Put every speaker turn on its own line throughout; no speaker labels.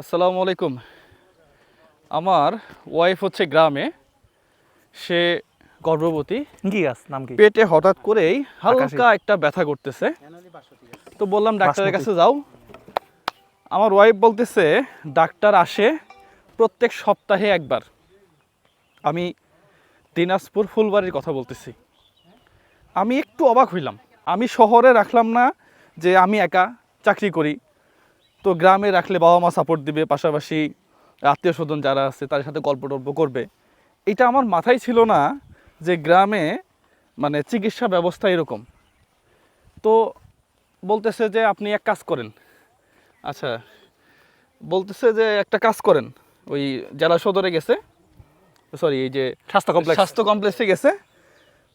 আসসালামু আলাইকুম। আমার ওয়াইফ হচ্ছে গ্রামে। সে গর্ভবতী।
কি গাছ? নাম কি?
পেটে হঠাৎ করেই হালকা একটা ব্যথা করতেছে। তো বললাম ডাক্তারের কাছে যাও। আমার ওয়াইফ বলতেছে ডাক্তার আসে প্রত্যেক সপ্তাহে একবার। আমি দিনাজপুর ফুলবাড়ির কথা বলতেছি। আমি একটু অবাক হইলাম। আমি শহরে রাখলাম না যে আমি একা চাকরি করি। তো গ্রামে রাখলে বাবা মা সাপোর্ট দিবে পাশাপাশি আত্মীয় স্বজন যারা আছে তাদের সাথে গল্প টল্প করবে। এটা আমার মাথায় ছিল না যে গ্রামে মানে চিকিৎসা ব্যবস্থা এরকম। তো বলতেছে যে আপনি এক কাজ করেন। আচ্ছা বলতেছে যে একটা কাজ করেন। ওই জেলা সদরে গেছে। সরি এই যে
স্বাস্থ্য কমপ্লেক্স
স্বাস্থ্য কমপ্লেক্সে গেছে।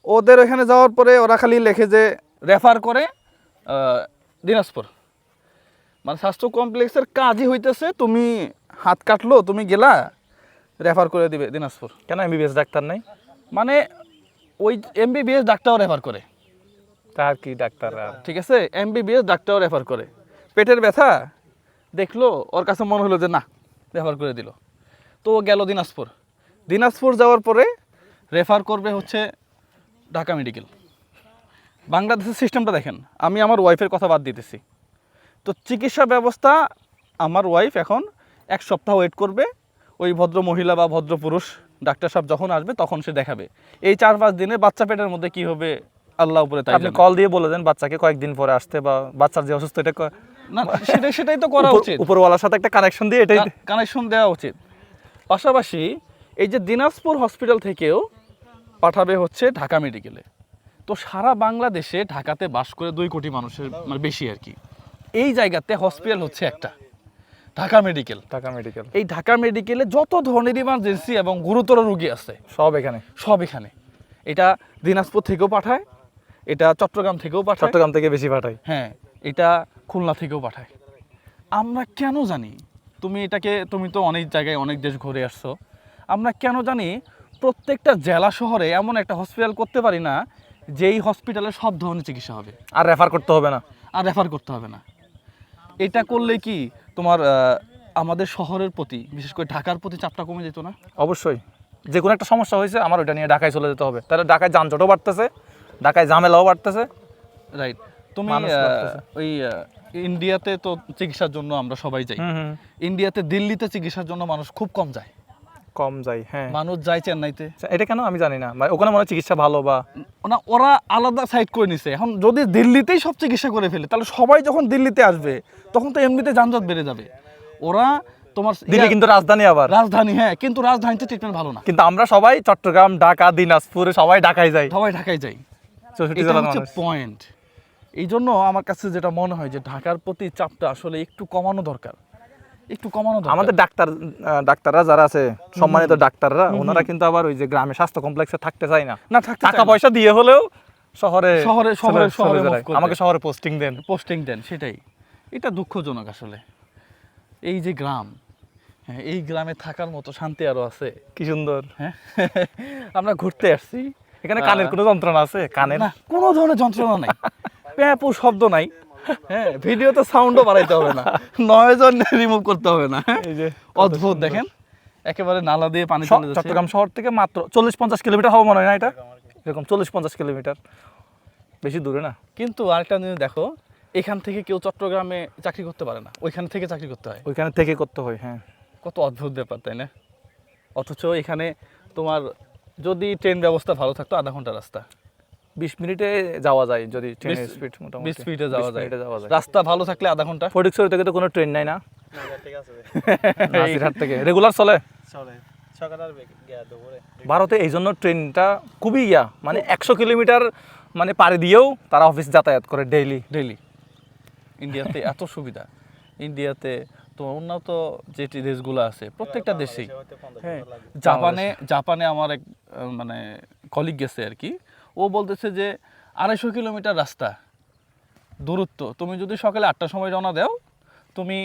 ওদের ওখানে যাওয়ার পরে ওরা খালি লেখে যে রেফার করে দিনাজপুর। মানে স্বাস্থ্য কমপ্লেক্সের কাজই হইতেছে তুমি হাত কাটলো তুমি গেলা রেফার করে দিবে দিনাজপুর।
কেন এমবিবিএস ডাক্তার নাই?
মানে ওই এমবিবিএস ডাক্তারও রেফার করে।
তার কি ডাক্তার
ঠিক আছে এমবিবিএস ডাক্তারও রেফার করে। পেটের ব্যথা দেখল ওর কাছে মনে হলো যে না রেফার করে দিল। তো ও গেল দিনাজপুর। দিনাজপুর যাওয়ার পরে রেফার করবে হচ্ছে ঢাকা মেডিকেল বাংলাদেশের সিস্টেমটা দেখেন আমি আমার ওয়াইফের কথা বাদ দিতেছি। তো চিকিৎসা ব্যবস্থা আমার ওয়াইফ এখন এক সপ্তাহ ওয়েট করবে। ওই ভদ্র মহিলা বা ভদ্র পুরুষ ডাক্তার সাহেব যখন আসবে তখন সে দেখাবে। এই চার পাঁচ দিনে বাচ্চা পেটের মধ্যে কি হবে আল্লাহ উপরে তাই
আপনি কল দিয়ে বলে দেন বাচ্চাকে কয়েকদিন পরে আসতে বা বাচ্চার যে অসুস্থ এটা
না সেটাই সেটাই তো করা উচিত।
উপরওয়ালার সাথে একটা কানেকশন দিয়ে এটাই
কানেকশন দেওয়া উচিত। পাশাপাশি এই যে দিনাজপুর হসপিটাল থেকেও পাঠাবে হচ্ছে ঢাকা মেডিকেলে তো সারা বাংলাদেশে ঢাকাতে বাস করে দুই কোটি মানুষের মানে বেশি আর কি। এই জায়গাতে হসপিটাল হচ্ছে একটা। ঢাকা মেডিকেল।
ঢাকা মেডিকেল।
এই ঢাকা মেডিকেলে যত ধরনের ইমার্জেন্সি এবং গুরুতর রোগী আছে
সব এখানে।
সব এখানে। এটা দিনাজপুর থেকেও পাঠায় এটা চট্টগ্রাম থেকেও পাঠায়।
চট্টগ্রাম থেকে বেশি পাঠায়।
হ্যাঁ এটা খুলনা থেকেও পাঠায়। আমরা কেন জানি তুমি এটাকে তুমি তো অনেক জায়গায় অনেক দেশ ঘুরে আসছো। আমরা কেন জানি প্রত্যেকটা জেলা শহরে এমন একটা হসপিটাল করতে পারি না যেই হসপিটালে সব ধরনের চিকিৎসা হবে।
আর রেফার করতে হবে না।
আর রেফার করতে হবে না। এটা করলে কি তোমার আমাদের শহরের প্রতি বিশেষ করে ঢাকার প্রতি চাপটা কমে যেত না?
অবশ্যই। যে কোনো একটা সমস্যা হয়েছে আমার ওইটা নিয়ে ঢাকায় চলে যেতে হবে। তাহলে ঢাকায় যানজটও বাড়তেছে ঢাকায় ঝামেলাও বাড়তেছে।
রাইট তুমি। ওই ইন্ডিয়াতে তো চিকিৎসার জন্য আমরা সবাই যাই। ইন্ডিয়াতে দিল্লিতে চিকিৎসার জন্য মানুষ খুব কম যায়।
কম যাই হ্যাঁ।
মানুষ যায় চেন্নাইতে।
আচ্ছা, এটা কেন? আমি জানি না। মানে ওখানে মনে চিকিৎসা ভালো বা
না ওরা আলাদা সাইড করে নিছে। এখন যদি দিল্লিতেই সব চিকিৎসা করে ফেলে তাহলে সবাই যখন দিল্লিতে আসবে তখন তো এমনিতে যানজট বেড়ে যাবে। ওরা তোমার
দিল্লি কিন্তু রাজধানী আবার।
রাজধানী হ্যাঁ কিন্তু রাজধানীতে ট্রিটমেন্ট ভালো না।
কিন্তু আমরা সবাই চট্টগ্রাম ঢাকা দিনাজপুরে সবাই ঢাকায় যাই।
সবাই ঢাকায় যাই। এটা হচ্ছে পয়েন্ট এই জন্য আমার কাছে যেটা মনে হয় যে ঢাকার প্রতি চাপটা আসলে একটু কমানো দরকার। একটু কমানো
আমাদের ডাক্তার ডাক্তাররা যারা আছে সম্মানিত ডাক্তাররা ওনারা কিন্তু আবার ওই যে গ্রামে স্বাস্থ্য কমপ্লেক্সে থাকতে চায় না।
না থাকতে
টাকা পয়সা দিয়ে হলেও শহরে
শহরে- শহরে- শহরে।
আমাকে শহরে পোস্টিং দেন।
পোস্টিং দেন সেটাই। এটা দুঃখজনক আসলে। এই যে গ্রাম হ্যাঁ এই গ্রামে থাকার মতো শান্তি আরও আছে।
কি সুন্দর।
হ্যাঁ আমরা ঘুরতে আসছি।
এখানে কানের কোনো যন্ত্রণা আছে? কানের?
না কোনো ধরনের যন্ত্রণা নাই। প্যাপু শব্দ নাই। হ্যাঁ ভিডিওতে সাউন্ডও বাড়াইতে হবে না। নয়জন রিমুভ করতে হবে না
এই যে
অদ্ভুত দেখেন। একেবারে নালা দিয়ে পানি চলে যাচ্ছে।
চট্টগ্রাম শহর থেকে মাত্র চল্লিশ পঞ্চাশ কিলোমিটার হবে মনে হয় না এটা? এরকম চল্লিশ পঞ্চাশ কিলোমিটার। বেশি দূরে না?
কিন্তু আরেকটা জিনিস দেখো এখান থেকে কেউ চট্টগ্রামে চাকরি করতে পারে না। ওইখান থেকে চাকরি করতে হয়।
ওইখানে থেকে করতে হয় হ্যাঁ।
কত অদ্ভুত ব্যাপার তাই না? অথচ এখানে তোমার যদি ট্রেন ব্যবস্থা ভালো থাকতো আধা ঘণ্টা রাস্তা।
বিশ মিনিটে যাওয়া যায় যদি ট্রেনের স্পিড মোটামুটি।
বিশ মিনিটে যাওয়া যায়।
যাওয়া যায়।
রাস্তা ভালো থাকলে আধা ঘণ্টা?
ফটিকছড়ি থেকে তো কোনো ট্রেন নাই না। নাসিরহাট থেকে। রেগুলার চলে? ভারতে এই জন্য ট্রেনটা খুবই ইয়া মানে একশো কিলোমিটার মানে পাড়ি দিয়েও তারা অফিস যাতায়াত করে ডেইলি
ডেইলি ইন্ডিয়াতে এত সুবিধা। ইন্ডিয়াতে তো উন্নত যে টি- দেশগুলো আছে প্রত্যেকটা দেশেই। হ্যাঁ। জাপানে জাপানে আমার এক মানে কলিগ গেছে আর কি। ও বলতেছে যে আড়াইশো কিলোমিটার রাস্তা দূরত্ব। তুমি যদি সকালে আটটার সময় রওনা দাও, তুমি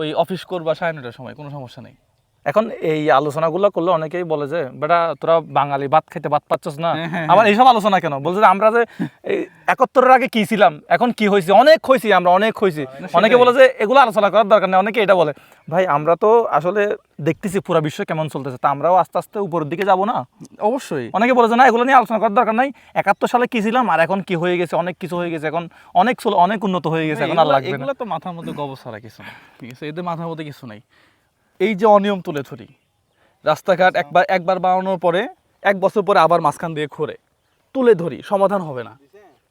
ওই অফিস করবা সাড়ে নটার সময়, কোনো সমস্যা নেই।
এখন এই আলোচনাগুলো করলে অনেকেই বলে যে বেটা তোরা বাঙালি ভাত খেতে ভাত পাচ্ছস না।
হ্যাঁ, হ্যাঁ,
আবার এইসব আলোচনা কেন? বলছে আমরা যে একাত্তরের আগে কি ছিলাম? এখন কি হয়েছে অনেক হয়েছি আমরা অনেক হয়েছি অনেকে বলে যে এগুলো আলোচনা করার দরকার নেই। অনেকে এটা বলে। ভাই আমরা তো আসলে দেখতেছি পুরো বিশ্ব কেমন চলতেছে তা আমরাও আস্তে আস্তে উপরের দিকে যাব না?
অবশ্যই।
অনেকে বলে যে না এগুলো নিয়ে আলোচনা করার দরকার নাই। একাত্তর সালে কি ছিলাম? আর এখন কি হয়ে গেছে? অনেক কিছু হয়ে গেছে। এখন অনেক অনেক উন্নত হয়ে গেছে। এখন আর লাগবে
এগুলা তো মাথার মধ্যে ছাড়া কিছু না ঠিক আছে? এদের মাথার মধ্যে কিছু নাই। এই যে অনিয়ম তুলে ধরি রাস্তাঘাট একবার একবার বানানোর পরে এক বছর পরে আবার মাঝখান দিয়ে ঘোরে তুলে ধরি সমাধান হবে না।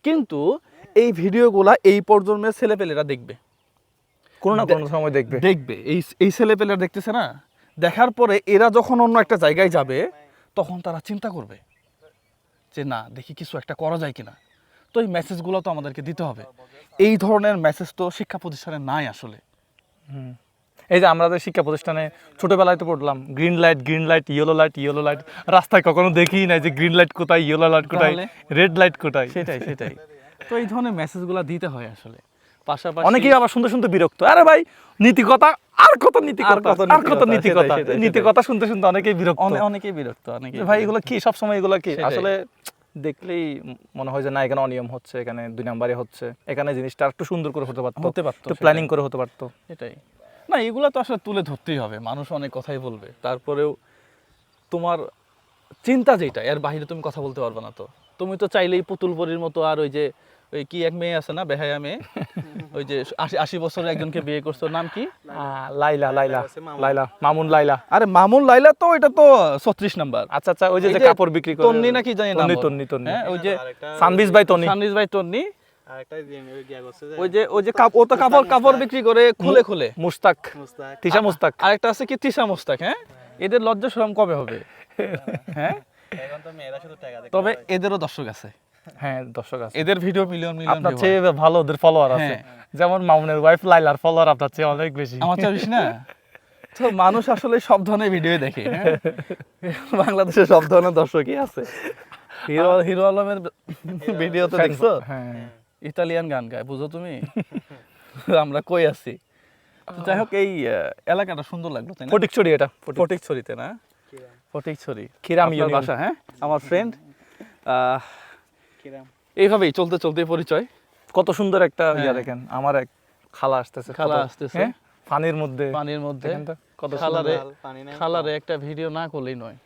কিন্তু এই ভিডিওগুলা এই প্রজন্মের ছেলেপেলেরা দেখবে।
কোনো না কোনো সময় দেখবে।
দেখবে। এই এই ছেলেপেলেরা দেখতেছে না? দেখার পরে এরা যখন অন্য একটা জায়গায় যাবে তখন তারা চিন্তা করবে যে না দেখি কিছু একটা করা যায় কিনা। তো এই মেসেজগুলো তো আমাদেরকে দিতে হবে। এই ধরনের মেসেজ তো শিক্ষা প্রতিষ্ঠানে নাই আসলে।
হুম। এই যে আমরা শিক্ষা প্রতিষ্ঠানে ছোটবেলায় তো পড়লাম green light green light yellow light yellow light রাস্তায় কখনো দেখি নাই যে গ্রিন লাইট কোথায় ইয়েলো লাইট কোথায় রেড লাইট কোথায়।
সেটাই সেটাই। তো এই ধরনের মেসেজগুলো দিতে হয় আসলে। পাশাপাশি
অনেকেই আবার শুনতে শুনতে বিরক্ত। আরে ভাই নীতি কথা আর কত নীতি
আর
কথা
কত
আর কত
নীতি
নীতি
কথা,
কথা নীতি কথা শুনতে শুনতে অনেকেই বিরক্ত।
অনেকেই বিরক্ত অনেকেই
ভাই এগুলো কি? সব সময় এগুলো কি? আসলে দেখলেই মনে হয় যে না এখানে অনিয়ম হচ্ছে এখানে দুই নাম্বারে হচ্ছে। এখানে জিনিসটা একটু সুন্দর করে হতে পারতো।
হতে পারতো,
প্ল্যানিং করে হতে পারতো।
সেটাই। না এগুলো তো আসলে তুলে ধরতেই হবে। মানুষ অনেক কথাই বলবে। তারপরেও তোমার চিন্তা যেটা এর বাইরে তুমি কথা বলতে পারবে না তো। তুমি তো চাইলেই পুতুল পরির মতো আর ওই যে ওই কি এক মেয়ে আছে না বেহায়া মেয়ে? ওই যে আশি আশি বছরের একজনকে বিয়ে করছ নাম কি?
লাইলা লাইলা লাইলা মামুন। লাইলা
আরে মামুন লাইলা তো এটা তো ছত্রিশ নাম্বার।
আচ্ছা আচ্ছা ওই যে কাপড় বিক্রি করে।
তন্নি নাকি জানি নাম
তন্নি তন্নি তন্নি।
হ্যাঁ ওই যে
সানবিজ ভাই তন্নি।
সানরিজ ভাই তন্নি।
ওই যে
ওই যে ওই যে কাপ- ও তো কাপড় কাপড় বিক্রি করে খুলে খুলে।
মুস্তাক।
মুস্তাক।
তিশা মুস্তাক।
আরেকটা আছে কি তিশা মোস্তাক হ্যাঁ? এদের লজ্জা শরম কবে হবে? হ্যাঁ?
এখন তো মেয়েরা শুধু টাকা দেখে
তবে এদেরও দর্শক আছে।
হ্যাঁ দর্শক আছে।
এদের ভিডিও মিলিয়ন মিলিয়ন
আপনার চেয়ে ভালো ওদের ফলোয়ার আছে।
হ্যাঁ।
যেমন মামুনের ওয়াইফ লাইলার ফলোয়ার আপনার চেয়ে অনেক বেশি।
আমার চেয়ে বেশি না? তো মানুষ আসলে সব ধরনের ভিডিও দেখে হ্যাঁ? বাংলাদেশে সব ধরনের দর্শকই আছে। হিরো হিরো আলমের ভিডিও তো দেখছ?
হ্যাঁ।
ইতালিয়ান গান গায় বুঝো তুমি? আমরা কই আছি? যাই হোক এই এলাকাটা সুন্দর লাগল তাই না?
ফটিকছড়ি এটা ফটিক-
ফটিকছড়িতে না? ফটিকছড়ি।
খিরাম
আপনার
ইউনিয়ন।
বাসা হ্যাঁ? আমার ফ্রেন্ড
কিরাম।
এইভাবেই চলতে চলতে পরিচয়।
কত সুন্দর একটা ইয়া
হ্যাঁ।
দেখেন আমার এক খালা আসতেছে
খালা আসতেছে।
হ্যাঁ? পানির মধ্যে
পানির মধ্যে
কত
খালারে
পানি নাই।
খালারে একটা ভিডিও না করলেই নয়।